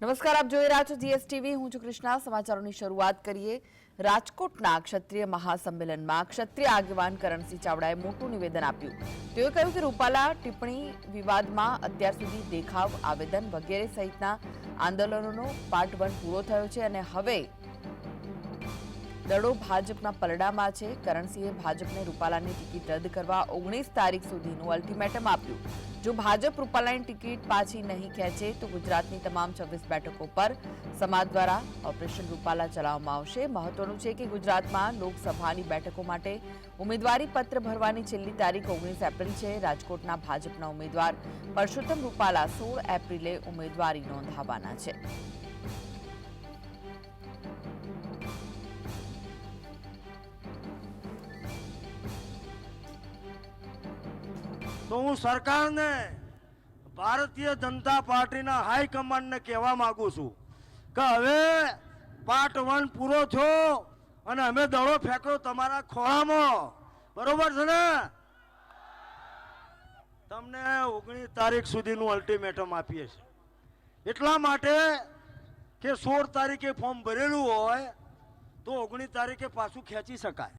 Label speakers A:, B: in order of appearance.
A: નમસ્કાર, આપ જોઈ રહ્યા છો જીએસટીવી. હું છું કૃષ્ણા. સમાચારોની શરૂઆત કરીએ. રાજકોટના ક્ષત્રિય મહાસંમેલનમાં ક્ષત્રિય આગેવાન કરણસિંહ ચાવડાએ મોટું નિવેદન આપ્યું. તેઓએ કહ્યું કે રૂપાલા ટિપ્પણી વિવાદમાં અત્યાર સુધી દેખાવ, આવેદન વગેરે સહિતના આંદોલનોનો પાર્ટ વન પૂરો થયો છે અને હવે દડો ભાજપના પલડામાં છે. કરણસિંહે ભાજપને રૂપાલાની ટિકિટ રદ કરવા ઓગણીસ તારીખ સુધીનું અલ્ટિમેટમ આપ્યું. જો ભાજપ રૂપાલાની ટિકિટ પાછી નહીં ખેંચે તો ગુજરાતની તમામ છવ્વીસ બેઠકો પર સમાજ દ્વારા ઓપરેશન રૂપાલા ચલાવવામાં આવશે. મહત્વનું છે કે ગુજરાતમાં લોકસભાની બેઠકો માટે ઉમેદવારી પત્ર ભરવાની છેલ્લી તારીખ ઓગણીસ એપ્રિલ છે. રાજકોટના ભાજપના ઉમેદવાર પરસોત્તમ રૂપાલા સોળ એપ્રિલે ઉમેદવારી નોંધાવવાના છે.
B: તો હું સરકારને ભારતીય જનતા પાર્ટીના હાઈકમાન્ડને કહેવા માગું છું કે હવે પાર્ટ વન પૂરો થયો અને અમે દડો ફેંક્યો તમારા ખોળામાં. બરોબર છે ને? તમને ઓગણીસ તારીખ સુધીનું અલ્ટિમેટમ આપીએ છીએ. એટલા માટે કે સોળ તારીખે ફોર્મ ભરેલું હોય તો ઓગણીસ તારીખે પાછું ખેંચી શકાય.